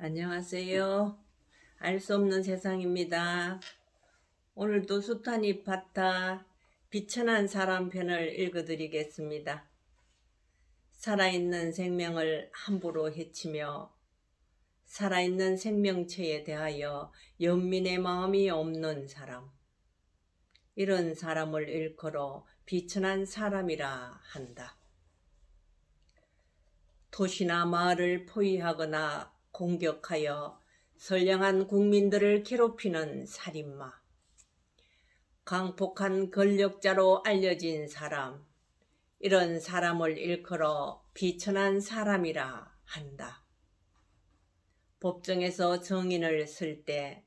안녕하세요. 알 수 없는 세상입니다. 오늘도 수탄이 바타 비천한 사람 편을 읽어드리겠습니다. 살아있는 생명을 함부로 해치며 살아있는 생명체에 대하여 연민의 마음이 없는 사람. 이런 사람을 일컬어 비천한 사람이라 한다. 도시나 마을을 포위하거나 공격하여 선량한 국민들을 괴롭히는 살인마. 강폭한 권력자로 알려진 사람. 이런 사람을 일컬어 비천한 사람이라 한다. 법정에서 정인을 쓸 때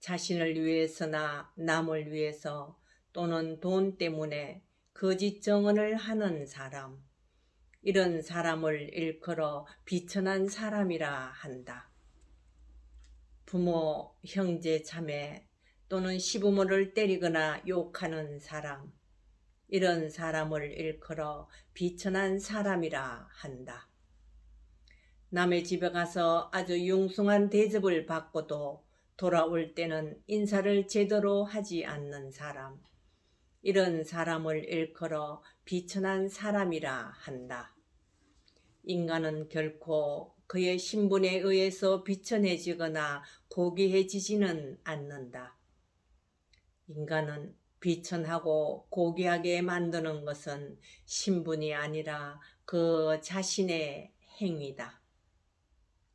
자신을 위해서나 남을 위해서 또는 돈 때문에 거짓 정언을 하는 사람. 이런 사람을 일컬어 비천한 사람이라 한다. 부모, 형제, 자매 또는 시부모를 때리거나 욕하는 사람. 이런 사람을 일컬어 비천한 사람이라 한다. 남의 집에 가서 아주 융숭한 대접을 받고도 돌아올 때는 인사를 제대로 하지 않는 사람. 이런 사람을 일컬어 비천한 사람이라 한다. 인간은 결코 그의 신분에 의해서 비천해지거나 고귀해지지는 않는다. 인간은 비천하고 고귀하게 만드는 것은 신분이 아니라 그 자신의 행위다.